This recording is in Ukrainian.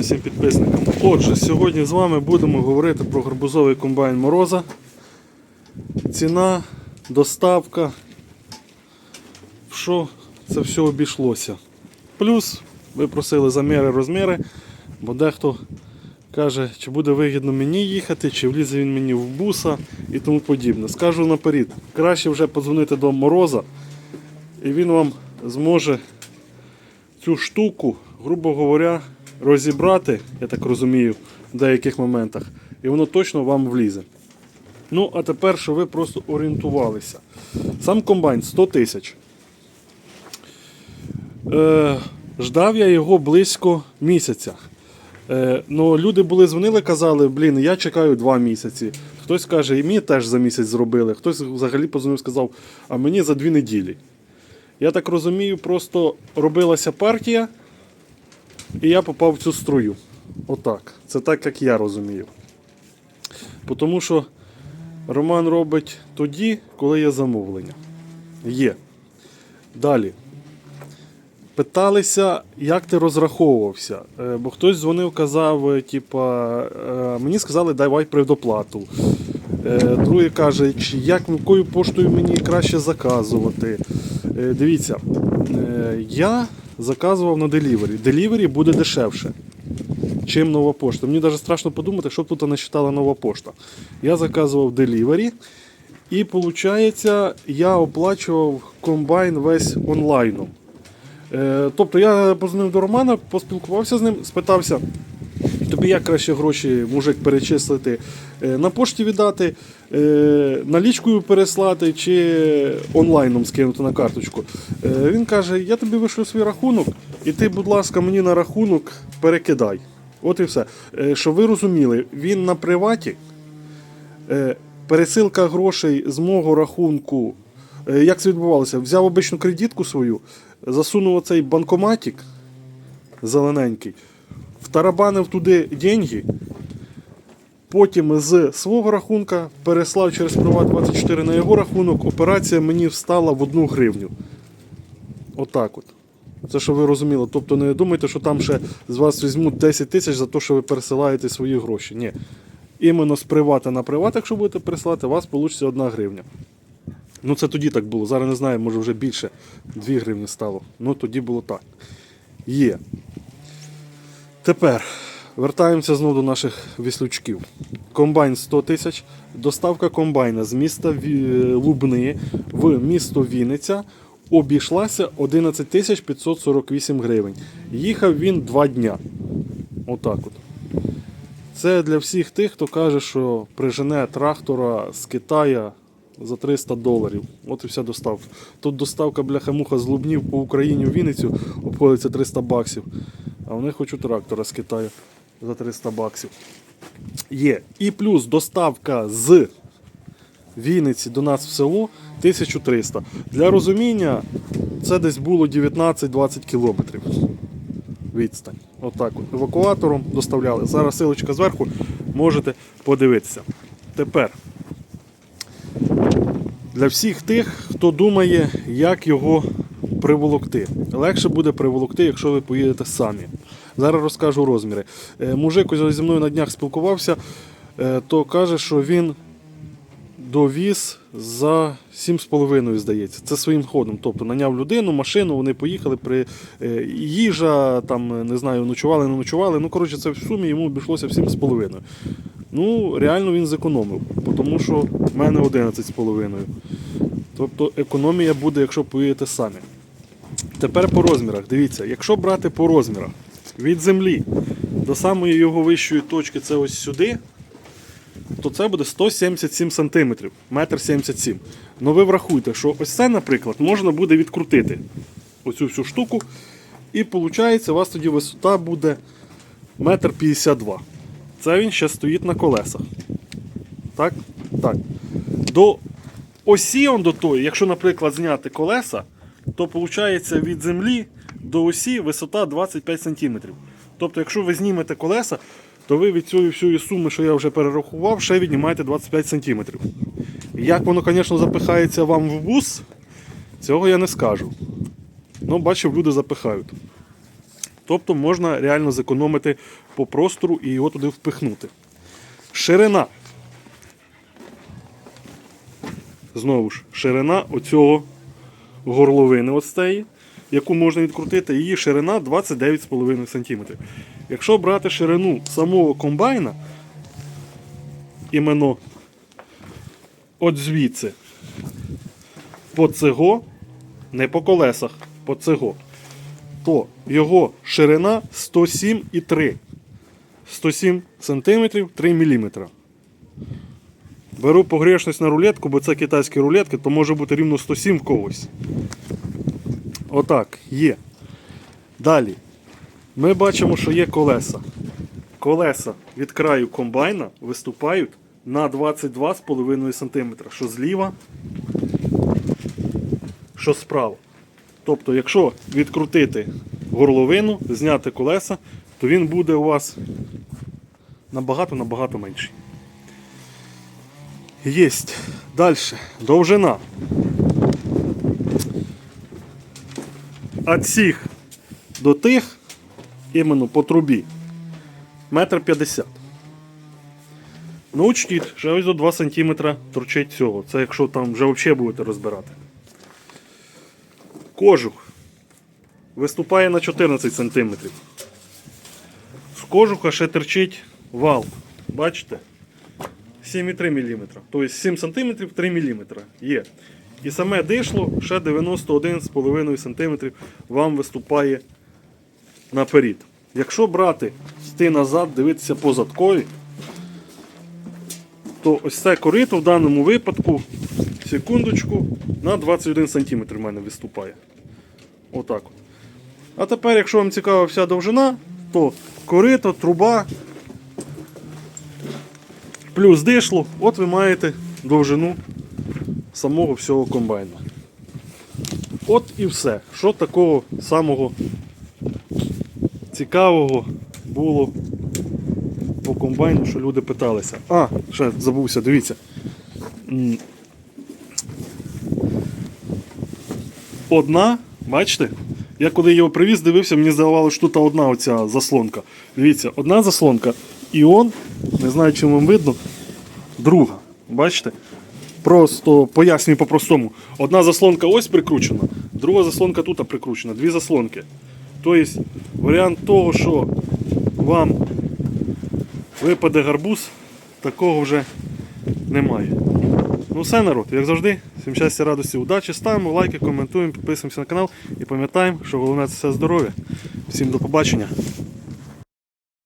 Вітаю всім підписникам. Отже, сьогодні з вами будемо говорити про гарбузовий комбайн Мороза. Ціна, доставка. В що це все обійшлося. Плюс ви просили заміри, розміри, бо дехто каже, чи буде вигідно мені їхати, чи влізе він мені в буса і тому подібне. Скажу наперед, краще вже подзвонити до Мороза, і він вам зможе цю штуку, грубо говоря, розібрати, я так розумію, в деяких моментах, і воно точно вам влізе. Ну, а тепер, що ви просто орієнтувалися. Сам комбайн 100 тисяч. Е, ждав я його близько місяця. Е, ну, люди були дзвонили, казали, блін, я чекаю два місяці. Хтось каже, і мені теж за місяць зробили. Хтось взагалі позвонив, сказав, а мені за дві неділі. Я так розумію, просто робилася партія, і я попав в цю струю. Отак. Це так, як я розумію. Тому що Роман робить тоді, коли є замовлення. Є. Далі. Питалися, як ти розраховувався. Е, Бо хтось дзвонив, казав, е, типа, е, мені сказали, давай предоплату. Другий каже, чи як якою поштою мені краще заказувати. Дивіться, я заказував на делівері. Делівері буде дешевше, чим нова пошта. Мені навіть страшно подумати, що б тут не читала нова пошта. Я заказував делівері. І виходить, я оплачував комбайн весь онлайном. Е, Тобто я позвонив до Романа, поспілкувався з ним, спитався, тобі як краще гроші мужик перечислити, е, на пошті віддати, е, налічкою переслати чи онлайном скинути на карточку. Е, Він каже: я тобі вишлю свій рахунок, і ти, будь ласка, мені на рахунок перекидай. От і все. Щоб ви розуміли, він на приваті. Пересилка грошей з мого рахунку. Як це відбувалося? Взяв обичну кредитку свою, засунув оцей банкоматик зелененький, втарабанив туди деньги, потім з свого рахунка переслав через Приват24 на його рахунок. Операція мені встала в одну гривню. Отак от. Це що ви розуміли. Тобто не думайте, що там ще з вас візьмуть 10 тисяч за те, що ви пересилаєте свої гроші. Ні. Іменно з привата на приват, якщо будете пересилати, у вас вийде 1 гривня. Ну це тоді так було. Зараз не знаю, може вже більше 2 гривні стало. Ну тоді було так. Є. Тепер вертаємося знову до наших віслючків. Комбайн 100 тисяч. Доставка комбайна з міста Лубни в місто Вінниця обійшлася 11 тисяч 548 гривень. Їхав він 2 дня. Отак от. Це для всіх тих, хто каже, що прижене трактора з Китая за 300 доларів. От і вся доставка. Тут доставка бляха-муха з Лубнів по Україні в Вінницю обходиться 300 баксів. А вони хочуть трактора з Китаю за 300 баксів. Є. І плюс доставка з Вінниці до нас в село 1300. Для розуміння, це десь було 19-20 кілометрів відстань. Отак от. Евакуатором доставляли. Зараз силочка зверху, можете подивитися. Тепер для всіх тих, хто думає, як його приволокти. Легше буде приволокти, якщо ви поїдете самі. Зараз розкажу розміри. Е, Мужик зі мною на днях спілкувався, е, то каже, що він довіз за 7,5, здається. Це своїм ходом. Тобто наняв людину, машину, вони поїхали при е, їжа, там, не знаю, ночували, не ночували. Ну, коротше, це в сумі йому обійшлося в 7,5. Ну, реально він зекономив, тому що в мене 11,5. Тобто економія буде, якщо поїдете самі. Тепер по розмірах. Дивіться, якщо брати по розмірах від землі до самої його вищої точки, це ось сюди, то це буде 177 см, 1,77 м. Ну ви врахуйте, що ось це, наприклад, можна буде відкрутити оцю всю штуку. І виходить, у вас тоді висота буде 1,52 м. Це він ще стоїть на колесах. Так? Так. До осі он до тої, якщо, наприклад, зняти колеса, то виходить від землі до осі висота 25 см. Тобто, якщо ви знімете колеса, то ви від цієї всієї суми, що я вже перерахував, ще віднімаєте 25 см. Як воно, звісно, запихається вам в бус, цього я не скажу. Ну, бачив, люди запихають. Тобто можна реально зекономити по простору і його туди впихнути. Ширина. Знову ж, ширина оцього горловини ось цієї, яку можна відкрутити, її ширина 29,5 см. Якщо брати ширину самого комбайна, іменно от звідси, по цего, не по колесах, по цего, то його ширина 107,3 107 см 3 мм. Беру погрешність на рулетку, бо це китайські рулетки, то може бути рівно 107 в когось. Отак, є. Далі. Ми бачимо, що є колеса. Колеса від краю комбайна виступають на 22,5 см, що зліва, що справа. Тобто, якщо відкрутити горловину, зняти колеса, то він буде у вас набагато-набагато менший. Єсть. Далі. Довжина. От цих до тих, іменно по трубі, метр п'ятдесят. Ну, учтіть, що ось до 2 см торчить цього. Це якщо там вже взагалі будете розбирати. Кожух виступає на 14 см. З кожуха ще терчить вал. Бачите? 7,3 мм. Тобто 7 см 3 мм є. І саме дишло ще 91,5 см вам виступає наперед. Якщо брати йти назад, дивитися по задкові, то ось це корито в даному випадку, секундочку, на 21 см в мене виступає. Отак. от. А тепер, якщо вам цікава вся довжина, то корито, труба, плюс дишло, от ви маєте довжину самого всього комбайну. От і все. Що такого самого цікавого було по комбайну, що люди питалися. А, ще забувся, дивіться. Одна, бачите? Я коли його привіз, дивився, мені здавалося, що тут одна оця заслонка. Дивіться, одна заслонка, і он, не знаю, чи вам видно, друга. Бачите? Просто пояснюю по-простому. Одна заслонка ось прикручена, друга заслонка тут прикручена. Дві заслонки. Тобто, варіант того, що вам випаде гарбуз, такого вже немає. Ну все, народ, як завжди, всім щастя, радості, удачі. Ставимо лайки, коментуємо, підписуємося на канал і пам'ятаємо, що головне це все здоров'я. Всім до побачення.